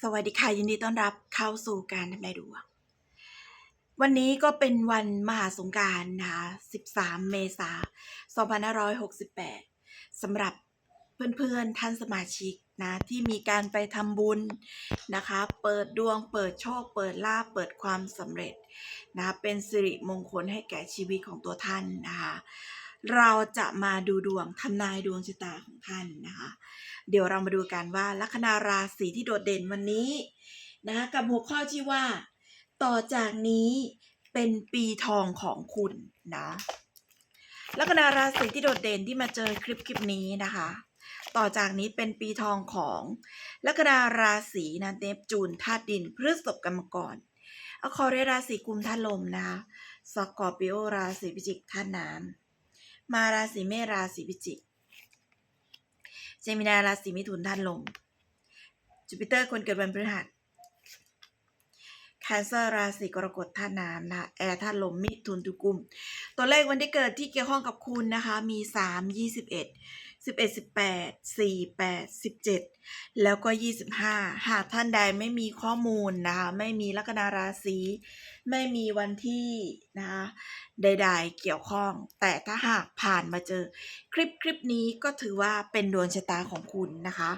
สวัสดีค่ะยินดีต้อนรับเข้าสู่การทำนายดวงวันนี้ก็เป็นวันมหาสงการนะคะ 13 เมษายน 2568สำหรับเพื่อนๆท่านสมาชิกนะที่มีการไปทำบุญนะคะ เปิดดวงเปิดโชค เปิดลาภเปิดความสำเร็จนะเป็นสิริมงคลให้แก่ชีวิตของตัวท่านนะคะ เราจะมาดูดวงทำนายดวงชะตาของท่านนะคะ เดี๋ยวเรามาดูกันว่าลัคนาราศีที่โดดเด่นวันนี้นะคะกับหัวข้อที่ว่า ต่อจากนี้เป็นปีทองของคุณนะลัคนาราศีที่โดดเด่นที่มาเจอคลิปคลิปนี้นะคะ ต่อจากนี้เป็นปีทองของลัคนาราศีนะเนปจูนธาตุดินพฤษภกรรมกรอคอเรราศีกุมธาตุลมนะคะสกอร์ปิโอราศีพิจิกธาตุน้ำ มาราศีเมษราศีพิจิกเจมินาราศีมิถุนธาตุลมจูปิเตอร์คนเกิดวันพฤหัสแคนเซอร์ราศีกรกฎธาตุน้ำนะแอร์ธาตุลมมิถุนตุกุม ตัวเลขวันที่เกิดที่เกี่ยวข้องกับคุณนะคะ มีสามยี่ สิบเอ็ดสิบแปดสี่แปดสิบเจ็ดแล้วก็ยี่สิบห้าหากท่านใดไม่มีข้อมูลนะคะไม่มีลัคนาราศีไม่มีวันที่นะคะใดๆเกี่ยวข้อง แต่ถ้าหากผ่านมาเจอ คลิปคลิปนี้ก็ถือว่าเป็นดวงชะตาของคุณนะคะ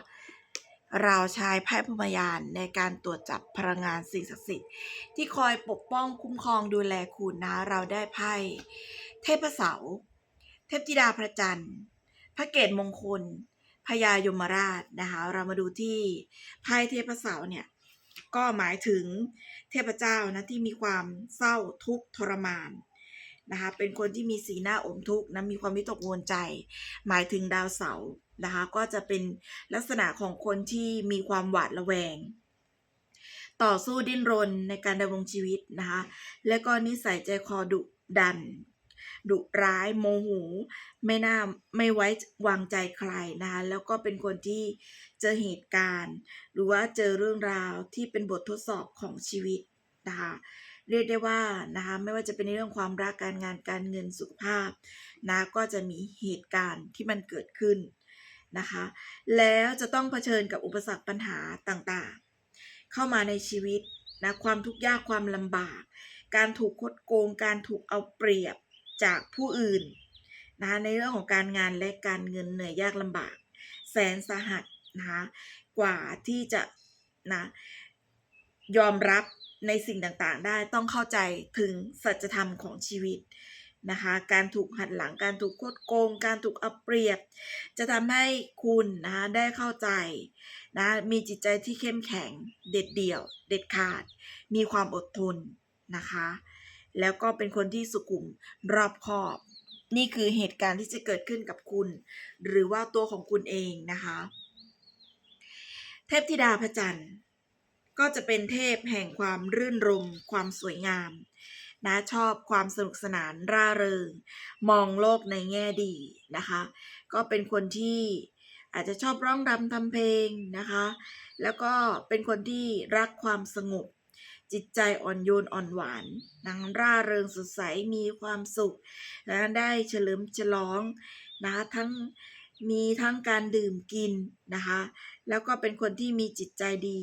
เราใช้ไพ่พมยานในการตรวจจับพลังงานสิ่งศักดิ์สิทธิ์ที่คอยปกป้องคุ้มครองดูแลคุณนะ เราได้ไพ่เทพเสาร์เทพธิดาพระจันทร์ พระเกตมงคลพญายมราชนะคะเรามาดูที่ไพ่เทพเสาเนี่ยก็หมายถึงเทพเจ้านะที่มีความเศร้าทุกข์ทรมานนะคะเป็นคนที่มีสีหน้าอมทุกข์นะมีความวิตกกังวลใจ หมายถึงดาวเสาร์นะคะก็จะเป็นลักษณะของคนที่มีความหวาดระแวง ต่อสู้ดิ้นรนในการดำรงชีวิตนะคะและก็นิสัยใจคอดุดัน ดุร้ายโมโหไม่น่าไม่ไว้วางใจใครนะคะแล้วก็เป็นคนที่เจอเหตุการณ์ หรือว่าเจอเรื่องราวที่เป็นบททดสอบของชีวิตนะคะเรียกได้ว่านะคะไม่ว่าจะเป็นในเรื่องความรักการงานการเงินสุขภาพนะก็จะมีเหตุการณ์ที่มันเกิดขึ้นนะคะแล้วจะต้องเผชิญกับอุปสรรคปัญหาต่างๆ เข้ามาในชีวิตนะความทุกข์ยากความลำบาก การถูกคดโกง การถูกเอาเปรียบ จากผู้อื่นนะคะในเรื่องของการงานและการเงินเหนื่อยยากลำบาก แสนสาหัสนะคะกว่าที่จะนะยอมรับในสิ่งต่างๆ ได้ต้องเข้าใจถึงสัจธรรมของชีวิตนะคะการถูกหันหลังการถูกคดโกง การถูกเอาเปรียบ จะทำให้คุณนะคะได้เข้าใจนะมีจิตใจที่เข้มแข็งเด็ดเดี่ยว เด็ดขาด มีความอดทนนะคะ แล้วก็เป็นคนที่สุขุมรอบคอบ นี่คือเหตุการณ์ที่จะเกิดขึ้นกับคุณ หรือว่าตัวของคุณเองนะคะ เทพธิดาพระจันทร์ ก็จะเป็นเทพแห่งความรื่นรม ความสวยงามนะชอบความสนุกสนานร่าเริง มองโลกในแง่ดีนะคะ ก็เป็นคนที่อาจจะชอบร้องรำทำเพลงนะคะ แล้วก็เป็นคนที่รักความสงบ จิตใจอ่อนโยนอ่อนหวานนางร่าเริงสดใสมีความสุขนะได้เฉลิมฉลองนะคะทั้งมีทั้งการดื่มกินนะคะแล้วก็เป็นคนที่มีจิตใจดี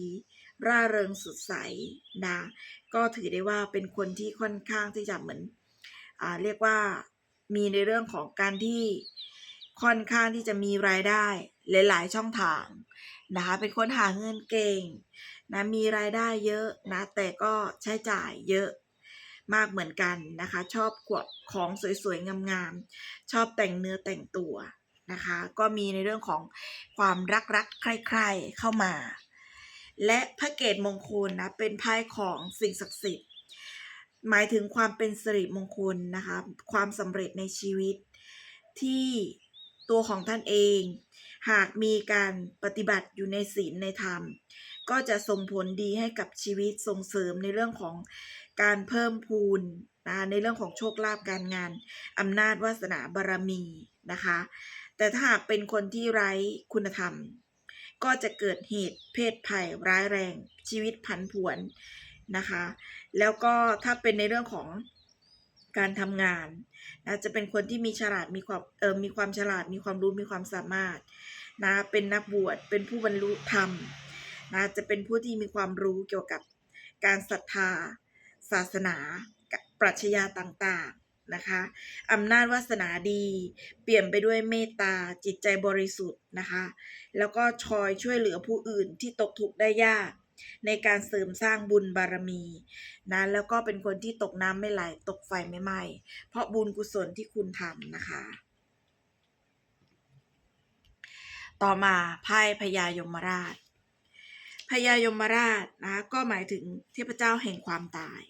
ร่าเริงสดใสนะก็ถือได้ว่าเป็นคนที่ค่อนข้างที่จะเหมือนอ่าเรียกว่ามีในเรื่องของการที่ค่อนข้างที่จะมีรายได้หลาย ๆ ช่องทางนะคะเป็นคนหาเงินเก่ง นะมีรายได้เยอะนะแต่ก็ใช้จ่ายเยอะมากเหมือนกันนะคะ ชอบขวบของสวยๆ งามๆ ชอบแต่งเนื้อแต่งตัวนะคะ ก็มีในเรื่องของความรักๆใคร่ๆเข้ามา และพระเกตมงคลนะเป็นไพ่ของสิ่งศักดิ์สิทธิ์ หมายถึงความเป็นสิริมงคลนะคะ ความสำเร็จในชีวิตที่ตัวของท่านเอง หากมีการปฏิบัติอยู่ในศีลในธรรม ก็จะส่งผลดีให้กับชีวิตส่งเสริมในเรื่องของการเพิ่มพูนนะในเรื่องของโชคลาภการงานอำนาจวาสนาบารมีนะคะ แต่ถ้าหากเป็นคนที่ไร้คุณธรรม ก็จะเกิดเหตุเพศภัยร้ายแรงชีวิตผันผวนนะคะ แล้วก็ถ้าเป็นในเรื่องของ การทำงานนะจะเป็นคนที่มีฉลาดมีความเออมีความฉลาดมีความรู้มีความสามารถนะเป็นนักบวชเป็นผู้บรรลุธรรมนะจะเป็นผู้ที่มีความรู้เกี่ยวกับการศรัทธา ศาสนา ปรัชญาต่างๆนะคะอำนาจวาสนาดี เปลี่ยนไปด้วยเมตตาจิตใจบริสุทธิ์นะคะ แล้วก็ชอยช่วยเหลือผู้อื่นที่ตกทุกข์ได้ยาก ในการเสริมสร้างบุญบารมีนะแล้วก็เป็นคนที่ตกน้ำไม่ไหลตกไฟไม่ไหม้เพราะบุญกุศลที่คุณทำนะคะ ต่อมาไพ่พญายมราชพญายมราชนะคะก็หมายถึงเทพเจ้าแห่งความตาย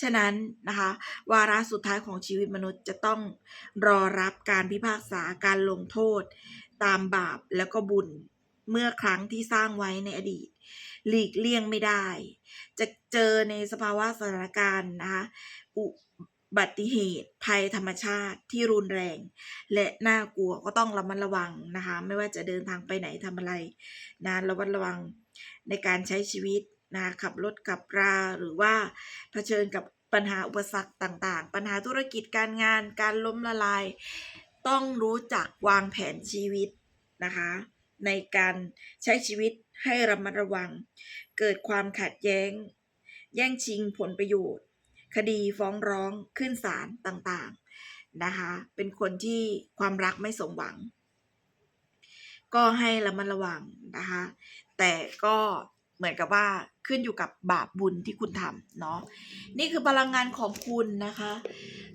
ฉะนั้นนะคะวาระสุดท้ายของชีวิตมนุษย์จะต้องรอรับการพิพากษาการลงโทษ ตามบาปแล้วก็บุญเมื่อครั้งที่สร้างไว้ในอดีต หลีกเลี่ยงไม่ได้ จะเจอในสภาวะสถานการณ์นะคะอุบัติเหตุภัยธรรมชาติที่รุนแรง และน่ากลัวก็ต้องระมัดระวังนะคะ ไม่ว่าจะเดินทางไปไหนทำอะไรนะระมัดระวังในการใช้ชีวิตนะคะขับรถขับราหรือว่าเผชิญกับปัญหาอุปสรรคต่าง ๆ ปัญหาธุรกิจการงานการล้มละลาย ต้องรู้จักวางแผนชีวิตนะคะ ในการใช้ชีวิต ให้ระมัดระวัง เกิดความขัดแย้ง แย่งชิงผลประโยชน์ คดีฟ้องร้องขึ้นศาลต่างๆนะคะ เป็นคนที่ความรักไม่สมหวัง ก็ให้ระมัดระวังนะคะ แต่ก็เหมือนกับว่าขึ้นอยู่กับบาปบุญที่คุณทำเนาะนี่คือพลังงานของคุณนะคะ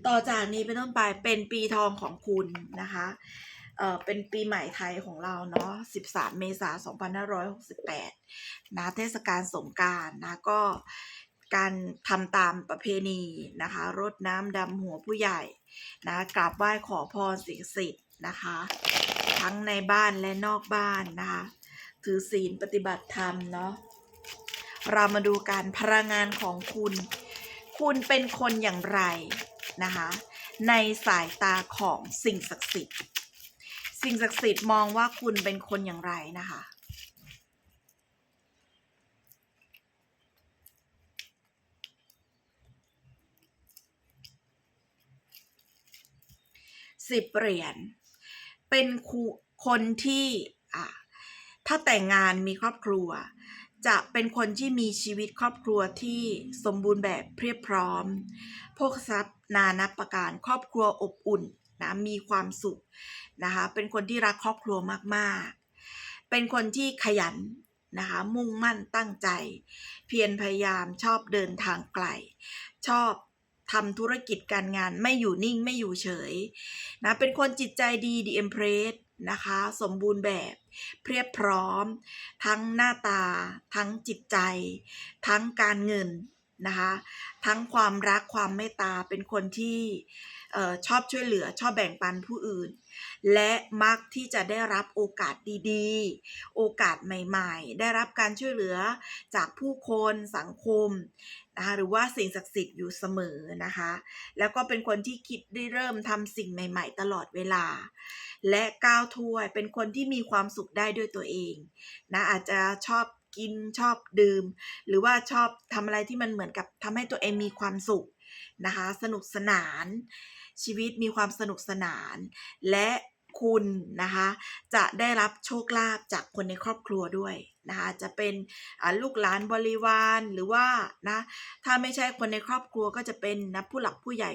ต่อจากนี้เป็นต้นไปเป็นปีทองของคุณนะคะ เอ่อเป็นปีใหม่ไทยของเราเนาะ 13 เมษายน 2568 นะ เทศกาลสงการนะ ก็การทำตามประเพณีนะคะ รดน้ำดำหัวผู้ใหญ่นะ กราบไหว้ขอพรสิ่งศักดิ์สิทธิ์นะคะ ทั้งในบ้านและนอกบ้านนะคะ ถือศีลปฏิบัติธรรมเนาะ เรามาดูการพลังงานของคุณ คุณเป็นคนอย่างไรนะคะ ในสายตาของสิ่งศักดิ์สิทธิ์ สิ่งศักดิ์สิทธิ์มองว่าคุณเป็นคนอย่างไรนะคะ สิบเหรียญเป็นคูคนที่อะถ้าแต่งงานมีครอบครัว จะเป็นคนที่มีชีวิตครอบครัวที่สมบูรณ์แบบเพียบพร้อมพกทรัพย์นานับประการครอบครัวอบอุ่น นะมีความสุขนะคะเป็นคนที่รักครอบครัวมากๆ เป็นคนที่ขยันนะคะมุ่งมั่นตั้งใจ เพียรพยายามชอบเดินทางไกล ชอบทำธุรกิจการงานไม่อยู่นิ่งไม่อยู่เฉยนะเป็นคนจิตใจดีดีเอ็มเพรสนะคะสมบูรณ์แบบเพียบพร้อม ทั้งหน้าตา ทั้งจิตใจ ทั้งการเงิน นะคะ ทั้งความรักความเมตตาเป็นคนที่ชอบช่วยเหลือชอบแบ่งปันผู้อื่น และมักที่จะได้รับโอกาสดีๆ โอกาสใหม่ๆ ได้รับการช่วยเหลือจากผู้คนสังคมนะคะหรือว่าสิ่งศักดิ์สิทธิ์อยู่เสมอนะคะ แล้วก็เป็นคนที่คิดได้เริ่มทำสิ่งใหม่ ๆ ตลอดเวลา และก้าวถ้วยเป็นคนที่มีความสุขได้ด้วยตัวเองนะอาจจะชอบ กินชอบดื่ม หรือว่าชอบทำอะไรที่มันเหมือนกับทำให้ตัวเองมีความสุขนะคะ สนุกสนาน ชีวิตมีความสนุกสนาน และคุณนะคะ จะได้รับโชคลาภจากคนในครอบครัวด้วยนะคะ จะเป็นลูกหลานบริวารหรือว่านะถ้าไม่ใช่คนในครอบครัวก็จะเป็นนะผู้หลักผู้ใหญ่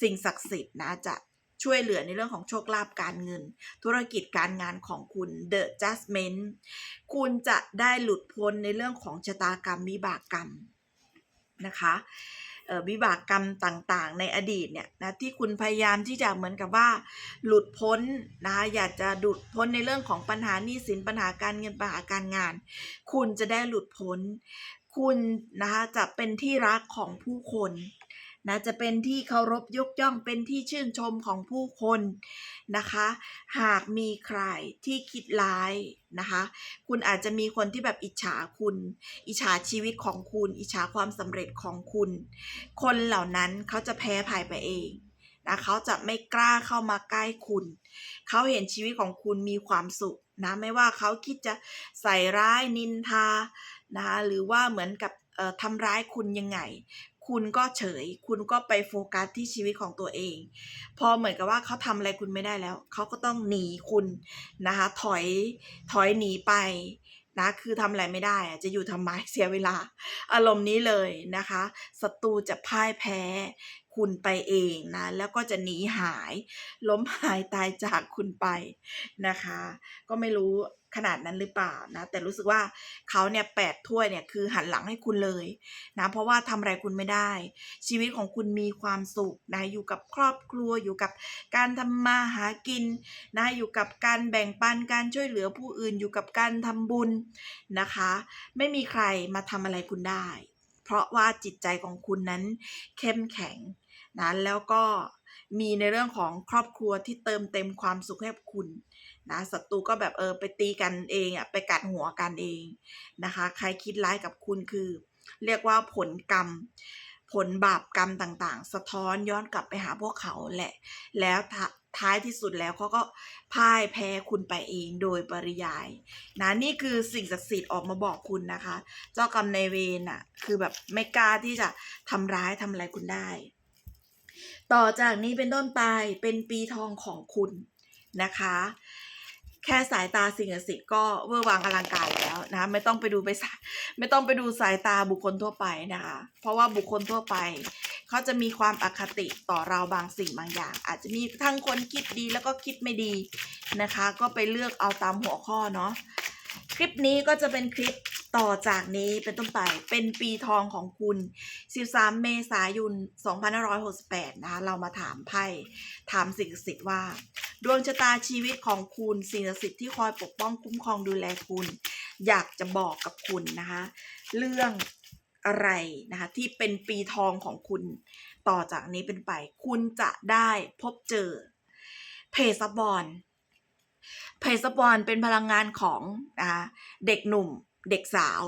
สิ่งศักดิ์สิทธิ์นะจะ ช่วยเหลือในเรื่องของโชคลาภการเงิน ธุรกิจการงานของคุณ The Judgment คุณจะได้หลุดพ้นในเรื่องของชะตากรรมวิบากกรรมนะคะเอ่อวิบากกรรมต่างๆ ในอดีตเนี่ยนะที่คุณพยายามที่จะเหมือนกับว่า หลุดพ้นนะคะอยากจะหลุดพ้นในเรื่องของปัญหาหนี้สินปัญหาการเงินปัญหาการงาน คุณจะได้หลุดพ้น คุณนะคะจะเป็นที่รักของผู้คน นะจะเป็นที่เคารพยกย่องเป็นที่ชื่นชมของผู้คนนะคะ หากมีใครที่คิดร้ายนะคะ คุณอาจจะมีคนที่แบบอิจฉาคุณ อิจฉาชีวิตของคุณ อิจฉาความสำเร็จของคุณ คนเหล่านั้นเขาจะแพ้ภายไปเองนะเขาจะไม่กล้าเข้ามาใกล้คุณ เขาเห็นชีวิตของคุณมีความสุขนะไม่ว่าเขาคิดจะใส่ร้ายนินทานะคะหรือว่าเหมือนกับเอ่อทำร้ายคุณยังไง คุณก็เฉย คุณก็ไปโฟกัสที่ชีวิตของตัวเอง พอเหมือนกับว่าเขาทำอะไรคุณไม่ได้แล้ว เขาก็ต้องหนีคุณนะคะ ถอยถอยหนีไปนะคือทำอะไรไม่ได้อะจะอยู่ทำไมเสียเวลา อารมณ์นี้เลยนะคะศัตรูจะพ่ายแพ้ คุณไปเองนะ แล้วก็จะหนีหาย ล้มหายตายจากคุณไปนะคะ ก็ไม่รู้ขนาดนั้นหรือเปล่านะ แต่รู้สึกว่าเขาเนี่ยแปดถ้วยเนี่ยคือหันหลังให้คุณเลยนะเพราะว่าทำอะไรคุณไม่ได้ ชีวิตของคุณมีความสุขนะอยู่กับครอบครัวอยู่กับการทำมาหากินนะอยู่กับการแบ่งปันการช่วยเหลือผู้อื่นอยู่กับการทำบุญนะคะ ไม่มีใครมาทำอะไรคุณได้ เพราะว่าจิตใจของคุณนั้นเข้มแข็ง นะแล้วก็มีในเรื่องของครอบครัวที่เติมเต็มความสุขให้คุณนะศัตรูก็แบบเออไปตีกันเองอะไปกัดหัวกันเองนะคะ ใครคิดร้ายกับคุณคือ เรียกว่าผลกรรม ผลบาปกรรมต่างๆ สะท้อนย้อนกลับไปหาพวกเขาแหละ แล้วท้าท้ายที่สุดแล้วเขาก็พ่ายแพ้คุณไปเองโดยปริยายนะนี่คือสิ่งศักดิ์สิทธิ์ออกมาบอกคุณนะคะ เจ้ากรรมนายเวรอะคือแบบไม่กล้าที่จะทำร้ายทำอะไรคุณได้ ต่อจากนี้เป็นต้นไปเป็นปีทองของคุณนะคะ แค่สายตาสิ่งศักดิ์สิทธิ์ก็เวอร์วังอลังการแล้วนะคะไม่ต้องไปดูไปสายไม่ต้องไปดูสายตาบุคคลทั่วไปนะคะ เพราะว่าบุคคลทั่วไปเขาจะมีความอคติต่อเราบางสิ่งบางอย่าง อาจจะมีทั้งคนคิดดีแล้วก็คิดไม่ดีนะคะ ก็ไปเลือกเอาตามหัวข้อเนาะคลิปนี้ก็จะเป็นคลิป ต่อจากนี้เป็นต้นไปเป็นปีทองของคุณ 13 เมษายน 2568 นะคะ เรามาถามไพ่ ถามสิ่งศักดิ์สิทธิ์ว่า ดวงชะตาชีวิตของคุณสิ่งศักดิ์สิทธิ์ที่คอยปกป้องคุ้มครองดูแลคุณ อยากจะบอกกับคุณนะคะ เรื่องอะไรนะคะ ที่เป็นปีทองของคุณ ต่อจากนี้เป็นไป คุณจะได้พบเจอ เพซบอลเพซบอลเป็นพลังงานของนะคะเด็กหนุ่ม เด็กสาว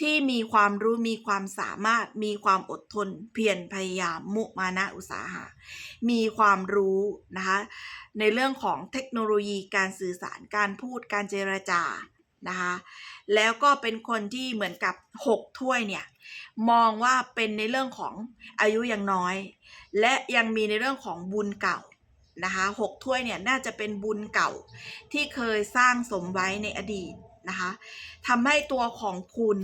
ที่มีความรู้มีความสามารถ มีความอดทน เพียรพยายามมุมานะอุตสาหะ มีความรู้นะคะในเรื่องของเทคโนโลยีการสื่อสารการพูดการเจรจานะคะแล้วก็เป็นคนที่เหมือนกับ 6 ถ้วยเนี่ย มองว่าเป็นในเรื่องของอายุยังน้อย และยังมีในเรื่องของบุญเก่านะคะหกถ้วยเนี่ยน่าจะเป็นบุญเก่าที่เคยสร้างสมไว้ในอดีต นะคะทำให้ตัวของคุณ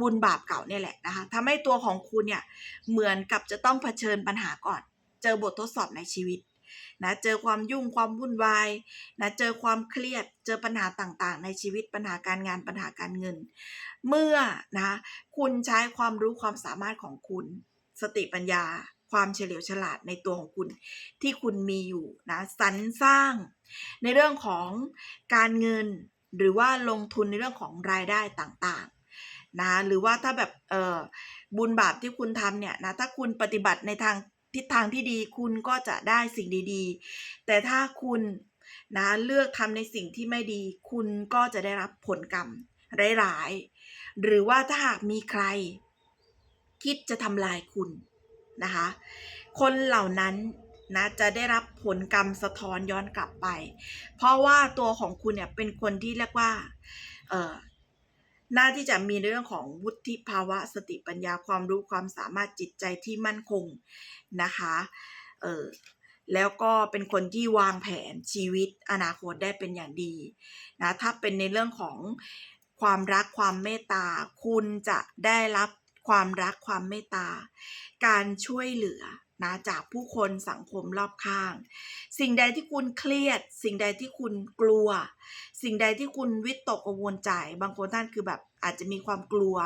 บุญบาปเก่าเนี่ยแหละนะคะทำให้ตัวของคุณเนี่ยเหมือนกับจะต้องเผชิญปัญหาก่อน เจอบททดสอบในชีวิตนะเจอความยุ่งความวุ่นวายนะเจอความเครียดเจอปัญหาต่างๆ ในชีวิตปัญหาการงานปัญหาการเงิน เมื่อนะคุณใช้ความรู้ความสามารถของคุณ สติปัญญา ความเฉลียวฉลาดในตัวของคุณ ที่คุณมีอยู่นะสรรสร้าง ในเรื่องของการเงิน หรือว่าลงทุนในเรื่องของรายได้ต่างๆนะหรือว่าถ้าแบบเออบุญบาปที่คุณทำเนี่ยนะถ้าคุณปฏิบัติในทางทิศทางที่ดีคุณก็จะได้สิ่งดีๆ แต่ถ้าคุณนะเลือกทำในสิ่งที่ไม่ดี คุณก็จะได้รับผลกรรมร้ายๆหรือว่าถ้าหากมีใคร คิดจะทำลายคุณนะคะ คนเหล่านั้น นะจะได้รับผลกรรมสะท้อนย้อนกลับไป เพราะว่าตัวของคุณเนี่ยเป็นคนที่เรียกว่าเออน่าที่จะมีเรื่องของวุฒิภาวะสติปัญญาความรู้ความสามารถจิตใจที่มั่นคงนะคะเออแล้วก็เป็นคนที่วางแผนชีวิตอนาคตได้เป็นอย่างดีนะถ้าเป็นในเรื่องของความรักความเมตตา คุณจะได้รับความรักความเมตตา การช่วยเหลือ นะจากผู้คนสังคมรอบข้าง สิ่งใดที่คุณเครียด สิ่งใดที่คุณกลัว สิ่งใดที่คุณวิตกกังวลใจ บางคนท่านคือแบบอาจจะมีความกลัว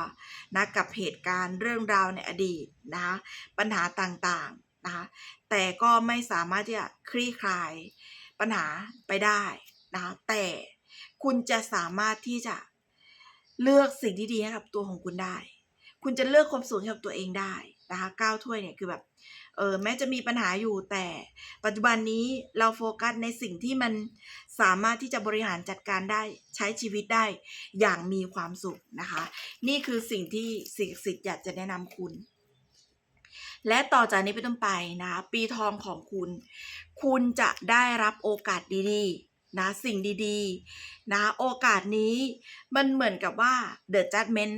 นะกับเหตุการณ์เรื่องราวในอดีตนะคะปัญหาต่างๆนะคะแต่ก็ไม่สามารถที่จะคลี่คลายปัญหาไปได้นะคะแต่คุณจะสามารถที่จะเลือกสิ่งที่ดีให้กับตัวของคุณได้ คุณจะเลือกความสุขให้กับตัวเองได้ นะคะเก้าถ้วยเนี่ยคือแบบเออแม้จะมีปัญหาอยู่แต่ปัจจุบันนี้เราโฟกัสในสิ่งที่มันสามารถที่จะบริหารจัดการได้ใช้ชีวิตได้อย่างมีความสุขนะคะ นี่คือสิ่งที่สิ่งสิทธิ์อยากจะแนะนำคุณ และต่อจากนี้เป็นต้นไปนะคะปีทองของคุณ คุณจะได้รับโอกาสดีๆนะสิ่งดีๆนะโอกาสนี้มันเหมือนกับว่า The Judgment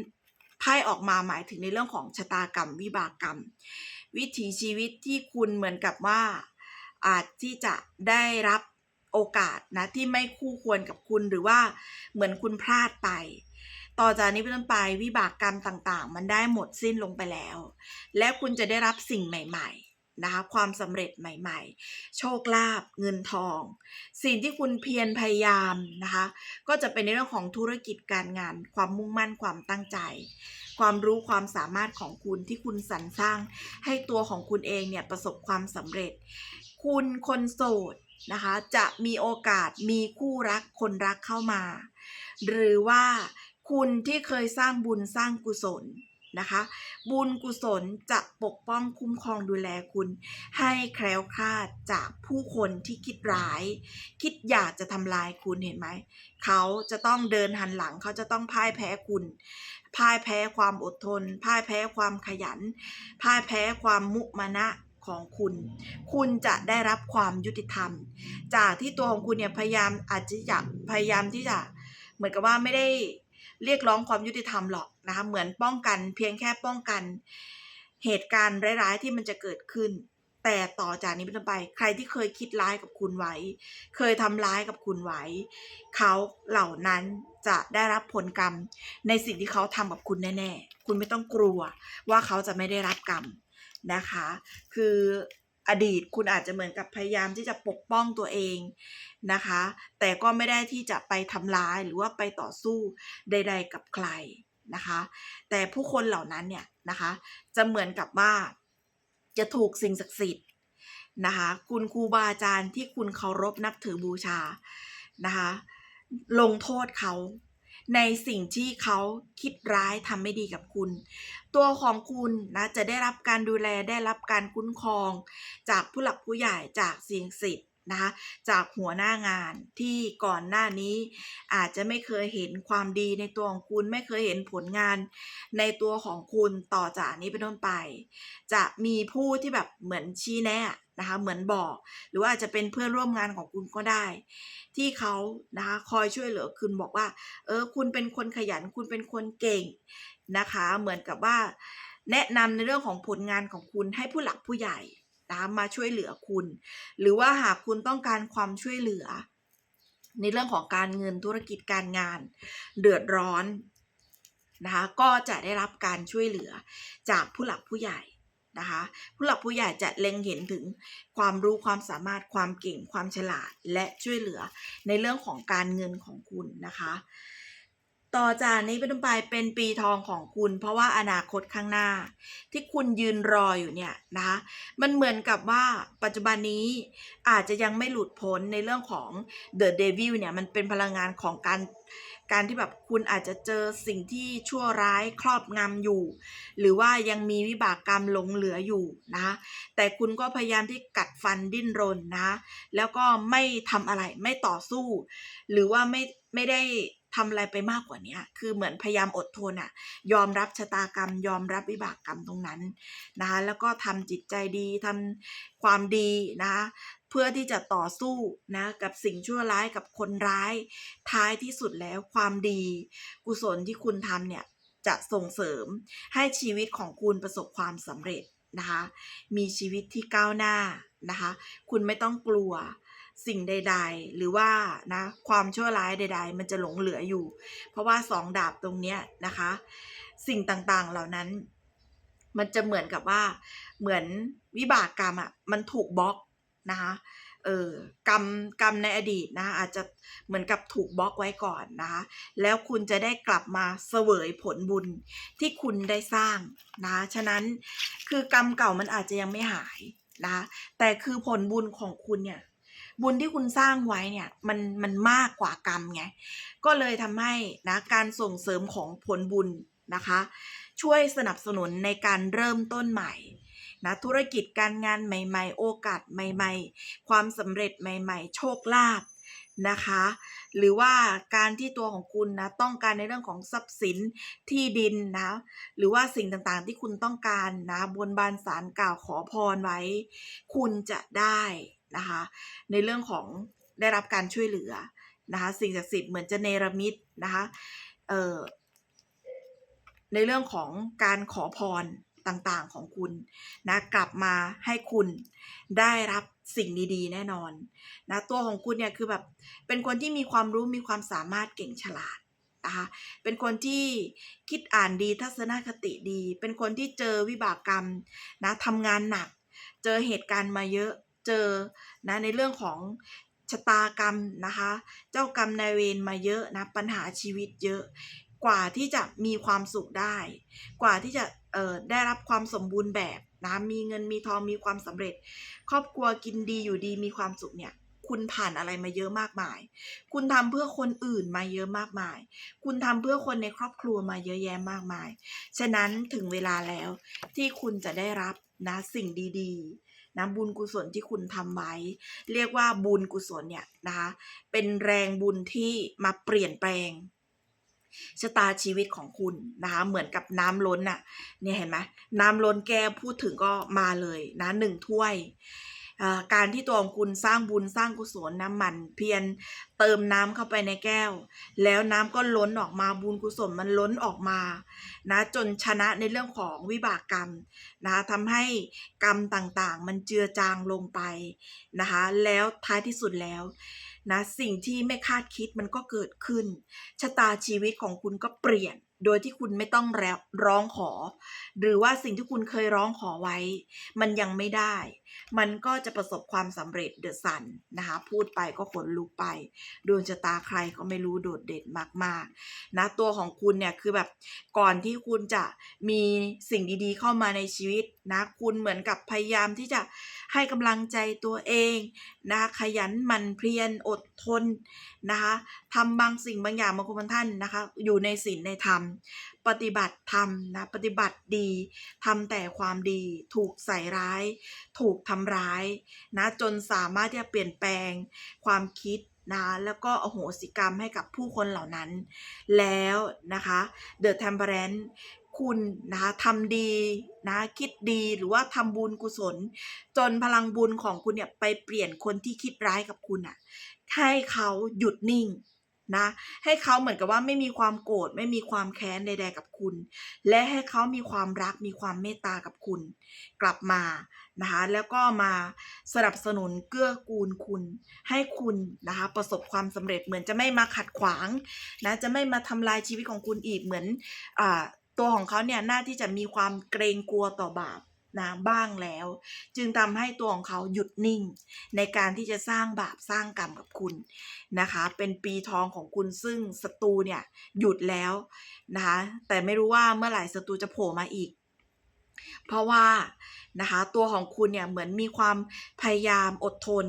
ไพ่ออกมาหมายถึงในเรื่องของชะตากรรม วิบากกรรม วิถีชีวิตที่คุณเหมือนกับว่า อาจที่จะได้รับโอกาสนะที่ไม่คู่ควรกับคุณหรือว่าเหมือนคุณพลาดไป ต่อจากนี้เป็นต้นไปวิบากกรรมต่างๆ มันได้หมดสิ้นลงไปแล้ว และคุณจะได้รับสิ่งใหม่ ๆ นะคะความสำเร็จใหม่ๆ โชคลาภเงินทอง สิ่งที่คุณเพียรพยายามนะคะก็จะเป็นในเรื่องของธุรกิจการงาน ความมุ่งมั่นความตั้งใจ ความรู้ความสามารถของคุณที่คุณสรรสร้าง ให้ตัวของคุณเองเนี่ยประสบความสำเร็จ คุณคนโสดนะคะจะมีโอกาสมีคู่รักคนรักเข้ามา หรือว่าคุณที่เคยสร้างบุญสร้างกุศล นะคะ บุญกุศลจะปกป้องคุ้มครองดูแลคุณ ให้แคล้วคลาดจากผู้คนที่คิดร้าย คิดอยากจะทำลายคุณเห็นไหม เขาจะต้องเดินหันหลังเขาจะต้องพ่ายแพ้คุณ พ่ายแพ้ความอดทน พ่ายแพ้ความขยัน พ่ายแพ้ความมุมานะของคุณ คุณจะได้รับความยุติธรรม จากที่ตัวของคุณเนี่ยพยายามอาจจะอยากพยายามที่จะเหมือนกับว่าไม่ได้ เรียกร้องความยุติธรรมหรอกนะคะเหมือนป้องกัน เพียงแค่ป้องกัน เหตุการณ์ร้ายๆที่มันจะเกิดขึ้น แต่ต่อจากนี้เป็นไป ใครที่เคยคิดร้ายกับคุณไว้ เคยทำร้ายกับคุณไว้ เขาเหล่านั้นจะได้รับผลกรรม ในสิ่งที่เขาทำกับคุณแน่ๆ คุณไม่ต้องกลัวว่าเขาจะไม่ได้รับกรรมนะคะ คือ อดีตคุณอาจจะเหมือนกับพยายามที่จะปกป้องตัวเองนะคะ แต่ก็ไม่ได้ที่จะไปทำร้ายหรือว่าไปต่อสู้ใด ๆ กับใครนะคะ แต่ผู้คนเหล่านั้นเนี่ยนะคะ จะเหมือนกับว่าจะถูกสิ่งศักดิ์สิทธิ์นะคะคุณครูบาอาจารย์ที่คุณเคารพนับถือบูชานะคะ ลงโทษเขา ในสิ่งที่เขาคิดร้ายทำไม่ดีกับคุณ ตัวของคุณนะจะได้รับการดูแลได้รับการคุ้มครอง จากผู้หลักผู้ใหญ่จากสิ่งศักดิ์สิทธิ์นะคะจากหัวหน้างานที่ก่อนหน้านี้ อาจจะไม่เคยเห็นความดีในตัวของคุณไม่เคยเห็นผลงานในตัวของคุณต่อจากนี้เป็นต้นไป จะมีผู้ที่แบบเหมือนชี้แนะ นะคะเหมือนบอก หรือว่าอาจจะเป็นเพื่อนร่วมงานของคุณก็ได้ ที่เขานะคะคอยช่วยเหลือคุณบอกว่า เออ คุณเป็นคนขยันคุณเป็นคนเก่งนะคะ เหมือนกับว่า แนะนำในเรื่องของผลงานของคุณให้ผู้หลักผู้ใหญ่นะคะมาช่วยเหลือคุณ หรือว่าหากคุณต้องการความช่วยเหลือ ในเรื่องของการเงินธุรกิจการงาน เดือดร้อนนะคะก็จะได้รับการช่วยเหลือจากผู้หลักผู้ใหญ่ นะคะ ผู้หลักผู้ใหญ่จะเล็งเห็นถึงความรู้ความสามารถความเก่งความฉลาดและช่วยเหลือในเรื่องของการเงินของคุณนะคะต่อจากนี้เป็นต้นไปเป็นปีทองของคุณ เพราะว่าอนาคตข้างหน้า ที่คุณยืนรออยู่เนี่ยนะคะมันเหมือนกับว่าปัจจุบันนี้อาจจะยังไม่หลุดพ้นในเรื่องของ The Devil เนี่ยมันเป็นพลังงานของการ การที่แบบคุณอาจจะเจอสิ่งที่ชั่วร้ายครอบงำอยู่ หรือว่ายังมีวิบากกรรมหลงเหลืออยู่นะแต่คุณก็พยายามที่กัดฟันดิ้นรนนะคะแล้วก็ไม่ทำอะไรไม่ต่อสู้ หรือว่าไม่ไม่ได้ทำอะไรไปมากกว่านี้คือเหมือนพยายามอดทนอะยอมรับชะตากรรม ยอมรับวิบากกรรมตรงนั้นนะคะแล้วก็ทำจิตใจดีทำความดีนะคะ เพื่อที่จะต่อสู้นะกับสิ่งชั่วร้ายกับคนร้าย ท้ายที่สุดแล้วความดี กุศลที่คุณทำเนี่ยจะส่งเสริมให้ชีวิตของคุณประสบความสำเร็จนะคะมีชีวิตที่ก้าวหน้านะคะคุณไม่ต้องกลัวสิ่งใด ๆ หรือว่านะความชั่วร้ายใด ๆ มันจะหลงเหลืออยู่ เพราะว่าสองดาบตรงเนี้ยนะคะ สิ่งต่างๆเหล่านั้น มันจะเหมือนกับว่าเหมือนวิบากกรรมอะมันถูกบล็อก นะคะเออกรรมกรรมในอดีตนะอาจจะเหมือนกับถูกบล็อกไว้ก่อนนะคะแล้วคุณจะได้กลับมาเสวยผลบุญที่คุณได้สร้างนะฉะนั้นคือกรรมเก่ามันอาจจะยังไม่หายนะแต่คือผลบุญของคุณเนี่ยบุญที่คุณสร้างไว้เนี่ยมันมันมากกว่ากรรมไงก็เลยทำให้นะการส่งเสริมของผลบุญนะคะ ช่วยสนับสนุนในการเริ่มต้นใหม่ นะธุรกิจการงานใหม่ ๆ โอกาสใหม่ ๆ ความสำเร็จใหม่ ๆ โชคลาภนะคะ หรือว่าการที่ตัวของคุณนะต้องการในเรื่องของทรัพย์สินที่ดินนะหรือว่าสิ่งต่างๆที่คุณต้องการนะบนบานสารกล่าวขอพรไว้ คุณจะได้นะคะในเรื่องของได้รับการช่วยเหลือนะคะสิ่งศักดิ์สิทธิ์เหมือนจะเนรมิตนะคะเอ่อในเรื่องของการขอพร ต่างๆของคุณนะกลับมาให้คุณได้รับสิ่งดี ๆ แน่นอนนะตัวของคุณเนี่ยคือแบบเป็นคนที่มีความรู้มีความสามารถเก่งฉลาดนะคะเป็นคนที่คิดอ่านดีทัศนคติดี เป็นคนที่เจอวิบากกรรมนะทำงานหนัก เจอเหตุการณ์มาเยอะเจอนะในเรื่องของชะตากรรมนะคะ เจ้ากรรมนายเวรมาเยอะนะปัญหาชีวิตเยอะ กว่าที่จะมีความสุขได้ กว่าที่จะเอ่อได้รับความสมบูรณ์แบบนะมีเงินมีทองมีความสำเร็จ ครอบครัวกินดีอยู่ดีมีความสุขเนี่ย คุณผ่านอะไรมาเยอะมากมาย คุณทำเพื่อคนอื่นมาเยอะมากมาย คุณทำเพื่อคนในครอบครัวมาเยอะแยะมากมาย ฉะนั้นถึงเวลาแล้วที่คุณจะได้รับนะสิ่งดีๆนะบุญกุศลที่คุณทำไว้ เรียกว่าบุญกุศลเนี่ยนะคะเป็นแรงบุญที่มาเปลี่ยนแปลง ชะตาชีวิตของคุณนะคะเหมือนกับน้ำล้นน่ะเนี่ยเห็นไหมน้ำล้นแก้พูดถึงก็มาเลยนะหนึ่งถ้วยอ่าการที่ตัวของคุณสร้างบุญสร้างกุศลน้ำมันเพียรเติมน้ำเข้าไปในแก้ว แล้วน้ำก็ล้นออกมาบุญกุศลมันล้นออกมานะจนชนะในเรื่องของวิบากกรรมนะคะทำให้กรรมต่างๆ มันเจือจางลงไปนะคะแล้วท้ายที่สุดแล้ว นะสิ่งที่ไม่คาดคิดมันก็เกิดขึ้น ชะตาชีวิตของคุณก็เปลี่ยน โดยที่คุณไม่ต้องร้องขอหรือว่าสิ่งที่คุณเคยร้องขอไว้ มันยังไม่ได้ มันก็จะประสบความสำเร็จเดอะสันนะคะ พูดไปก็ขนลุกไปดวงชะตาใครก็ไม่รู้โดดเด่นมากๆนะตัวของคุณเนี่ยคือแบบก่อนที่คุณจะมีสิ่งดีๆ เข้ามาในชีวิตนะคุณเหมือนกับพยายามที่จะให้กำลังใจตัวเองนะคะขยันหมั่นเพียรอดทนนะคะทำบางสิ่งบางอย่างบางคนบางท่านนะคะ อยู่ในศีลในธรรมปฏิบัติธรรมนะปฏิบัติดีทำแต่ความดีถูกใส่ร้าย ถูกทำร้ายนะจนสามารถที่จะเปลี่ยนแปลงความคิดนะแล้วก็อโหสิกรรมให้กับผู้คนเหล่านั้น แล้วนะคะเดอะ e ทม p เ r นคุณนะคะทำดีนะคิดดีหรือว่าทำบุญกุศล จนพลังบุญของคุณเนี่ยไปเปลี่ยนคนที่คิดร้ายกับคุณอะ่ะให้เขาหยุดนิ่ง นะ ให้เขาเหมือนกับว่าไม่มีความโกรธไม่มีความแค้นใด ๆ กับคุณ และให้เขามีความรักมีความเมตตากับคุณ กลับมานะคะแล้วก็มาสนับสนุนเกื้อกูลคุณ ให้คุณนะคะประสบความสำเร็จเหมือนจะไม่มาขัดขวางนะจะไม่มาทำลายชีวิตของคุณอีกเหมือนอตัวของเขาเนี่ยน่าที่จะมีความเกรงกลัวต่อบาป นะบ้างแล้ว จึงทำให้ตัวของเขาหยุดนิ่ง ในการที่จะสร้างบาปสร้างกรรมกับคุณนะคะ เป็นปีทองของคุณซึ่งศัตรูเนี่ยหยุดแล้วนะคะแต่ไม่รู้ว่าเมื่อไหร่ศัตรูจะโผล่มาอีก เพราะว่านะคะตัวของคุณเนี่ยเหมือนมีความพยายามอดทน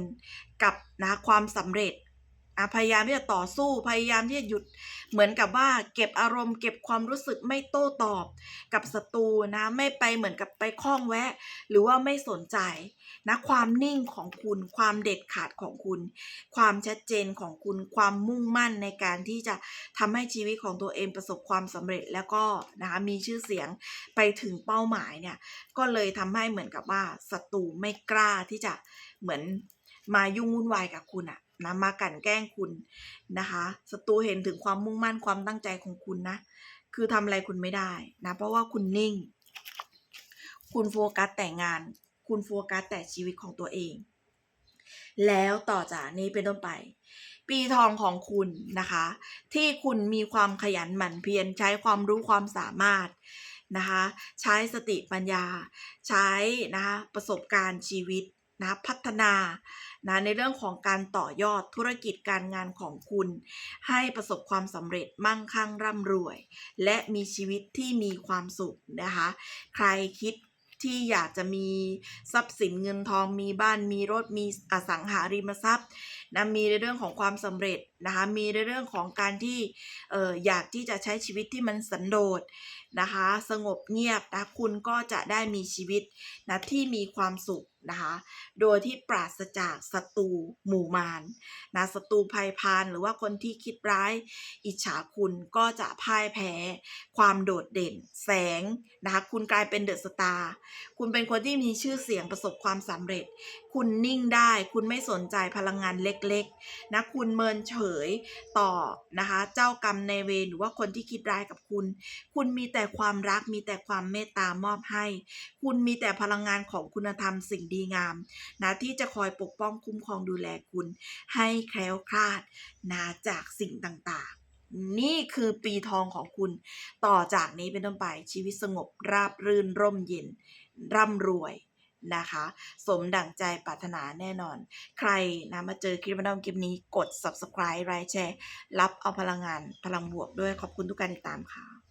กับนะความสำเร็จ พยายามที่จะต่อสู้พยายามที่จะหยุดเหมือนกับว่า เก็บอารมณ์เก็บความรู้สึกไม่โต้ตอบกับศัตรูนะไม่ไปเหมือนกับไปคล้องแวะ หรือว่าไม่สนใจนะความนิ่งของคุณความเด็ดขาดของคุณ ความชัดเจนของคุณความมุ่งมั่นในการที่จะทำให้ชีวิตของตัวเองประสบความสำเร็จแล้วก็นะคะมีชื่อเสียงไปถึงเป้าหมายเนี่ยก็เลยทำให้เหมือนกับว่าศัตรูไม่กล้าที่จะเหมือนมายุ่งวุ่นวายกับคุณอะ นะมากั่นแกล้งคุณนะคะศัตรูเห็นถึงความมุ่งมั่นความตั้งใจของคุณนะ คือทำอะไรคุณไม่ได้นะเพราะว่าคุณนิ่ง คุณโฟกัสแต่งาน คุณโฟกัสแต่ชีวิตของตัวเอง แล้วต่อจากนี้เป็นต้นไป ปีทองของคุณนะคะ ที่คุณมีความขยันหมั่นเพียรใช้ความรู้ความสามารถนะคะ ใช้สติปัญญา ใช้นะคะประสบการณ์ชีวิต นะพัฒนานะในเรื่องของการต่อยอดธุรกิจการงานของคุณ ให้ประสบความสำเร็จมั่งคั่งร่ำรวย และมีชีวิตที่มีความสุขนะคะใครคิดที่อยากจะมีทรัพย์สินเงินทองมีบ้านมีรถมีอสังหาริมทรัพย์ นะมีในเรื่องของความสำเร็จนะคะมีในเรื่องของการที่เอออยากที่จะใช้ชีวิตที่มันสันโดษนะคะสงบเงียบนะคุณก็จะได้มีชีวิตนะที่มีความสุขนะคะโดยที่ปราศจากศัตรูหมู่มารนะศัตรูภัยพานหรือว่าคนที่คิดร้ายอิจฉาคุณก็จะพ่ายแพ้ ความโดดเด่น แสงนะคะคุณกลายเป็นเดอะสตาร์คุณเป็นคนที่มีชื่อเสียงประสบความสำเร็จ คุณนิ่งได้ คุณไม่สนใจพลังงานเล็กๆนะคุณเมินเฉยต่อนะคะ เจ้ากรรมในายเวรหรือว่าคนที่คิดร้ายกับคุณ คุณมีแต่ความรักมีแต่ความเมตตามอบให้ คุณมีแต่พลังงานของคุณธรรมสิ่งดีงามนะที่จะคอยปกป้องคุ้มครองดูแลคุณ ให้แคล้วคลาดนะจากสิ่งต่างๆนี่คือปีทองของคุณ ต่อจากนี้เป็นต้นไปชีวิตสงบราบรื่นร่มเย็น ร่ำรวย นะคะ สมดั่งใจปรารถนาแน่นอน ใครนะมาเจอคลิปวิดีโอคลิปนี้กด subscribe ไลค์แชร์ รับเอาพลังงานพลังบวกด้วยขอบคุณทุกการติดตามค่ะ